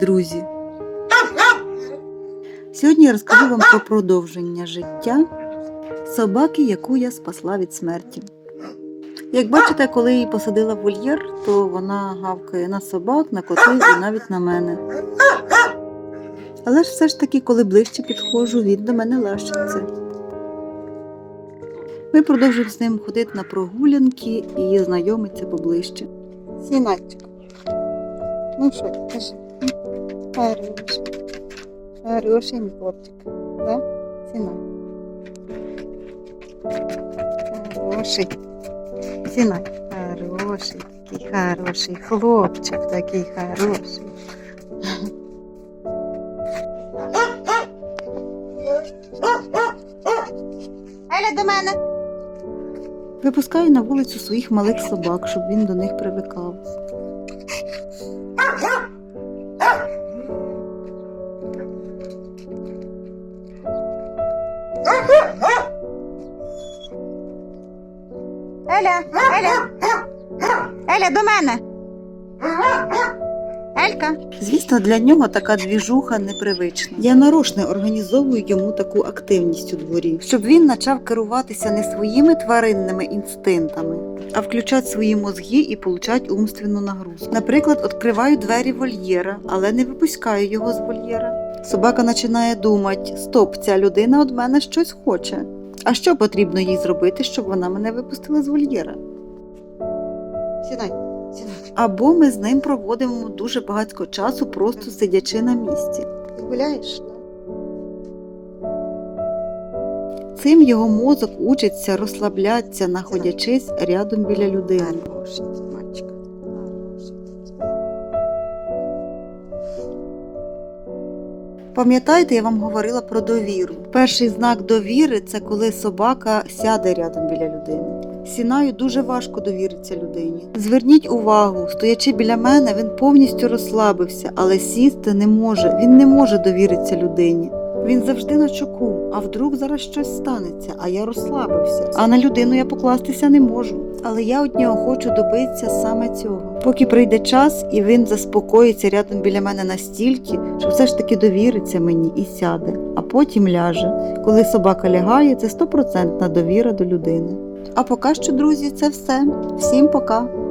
друзі! Сьогодні я розкажу вам про продовження життя собаки, яку я спасла від смерті. Як бачите, коли її посадила в вольєр, то вона гавкає на собак, на котів і навіть на мене. Але ж все ж таки, коли ближче підходжу, він до мене лащиться. Ми продовжуємо з ним ходити на прогулянки і знайомитися поближче. Сінатчик. Ну що, кажи. Хороший. Хороший хлопчик. Да? Сінай. Хороший. Сінай. Хороший, такий хороший хлопчик, такий хороший. Еля до мене. Випускаю на вулицю своїх малих собак, щоб він до них привикав. Еля, Еля. Еля, до мене. Елька. Звісно, для нього така двіжуха непривична. Я нарочно організовую йому таку активність у дворі, щоб він почав керуватися не своїми тваринними інстинктами, а включати свої мозги і получати умственну нагрузку. Наприклад, відкриваю двері вольєра, але не випускаю його з вольєра. Собака починає думати: стоп, ця людина від мене щось хоче. А що потрібно їй зробити, щоб вона мене випустила з вольєра? Сідай, сідай. Або ми з ним проводимо дуже багато часу, просто сидячи на місці. Ти гуляєш? Цим його мозок учиться розслаблятися, знаходячись рядом біля людини. Пам'ятаєте, я вам говорила про довіру. Перший знак довіри це коли собака сяде рядом біля людини. Сінаю дуже важко довіритися людині. Зверніть увагу, стоячи біля мене, він повністю розслабився, але сісти не може. Він не може довіритися людині. Він завжди на чоку, а вдруг зараз щось станеться, а я розслабився. А на людину я покластися не можу. Але я від нього хочу добитися саме цього. Поки прийде час, і він заспокоїться рядом біля мене настільки, що все ж таки довіриться мені і сяде, а потім ляже. Коли собака лягає, це стопроцентна довіра до людини. А поки що, друзі, це все. Всім пока!